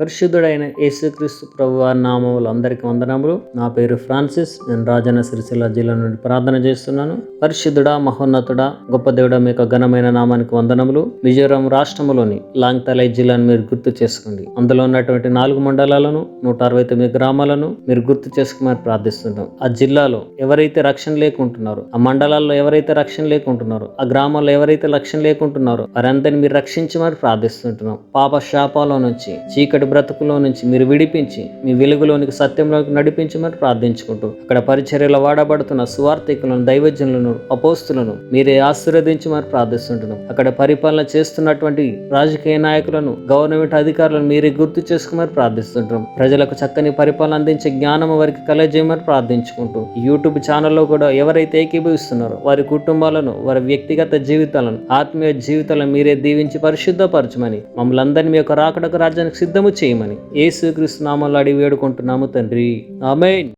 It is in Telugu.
పరిశుద్ధుడైన యేసుక్రీస్తు ప్రభు వారి నామములు అందరికీ వందనములు. నా పేరు ఫ్రాన్సిస్. నేను రాజన్న సిరిసిల్ల జిల్లా నుండి ప్రార్థన చేస్తున్నాను. పరిశుద్ధుడా మహోన్నతుడా గొప్ప దేవుడ మీకు ఘనమైన నామానికి వందనములు. మిజోరాం రాష్ట్రములోని లాంగ్తలై జిల్లాను మీరు గుర్తు చేసుకోండి. అందులో ఉన్నటువంటి నాలుగు మండలాలను నూట అరవై తొమ్మిది గ్రామాలను మీరు గుర్తు చేసుకోమని ప్రార్థిస్తుంటాం. ఆ జిల్లాలో ఎవరైతే రక్షణ లేకుంటున్నారో ఆ మండలాల్లో ఎవరైతే రక్షణ లేకుంటున్నారో ఆ గ్రామాల్లో ఎవరైతే రక్షణ లేకుంటున్నారో వారందరినీ మీరు రక్షించమని ప్రార్థిస్తుంటున్నాం. పాప శాపాల నుంచి చీకటి బ్రతుకులో నుంచి మీరు విడిపించి మీ వెలుగులోనికి సత్యంలోకి నడిపించమని ప్రార్థించుకుంటూ అక్కడ పరిచర్యలో వాడబడుతున్న సువార్థికులను దైవజ్ఞులను అపోస్తులను మీరే ఆశీర్వదించమని ప్రార్థిస్తుంటున్నాం. అక్కడ పరిపాలన చేస్తున్నటువంటి రాజకీయ నాయకులను గవర్నమెంట్ అధికారులను మీరే గుర్తు చేసుకోమని ప్రార్థిస్తుంటాం ప్రజలకు చక్కని పరిపాలన అందించే జ్ఞానం వారికి కలజేయమని ప్రార్థించుకుంటూ యూట్యూబ్ ఛానల్లో కూడా ఎవరైతే ఏకీభవిస్తున్నారో వారి కుటుంబాలను వారి వ్యక్తిగత జీవితాలను ఆత్మీయ జీవితాలను మీరే దీవించి పరిశుద్ధపరచమని మమ్మల్ని అందరినీ మీ యొక్క రాకడకు రాజ్యానికి సిద్ధము చేయమని. ఏసుక్రీస్తు నామంలో అడిగి వేడుకుంటున్నాము తండ్రి. ఆమెన్.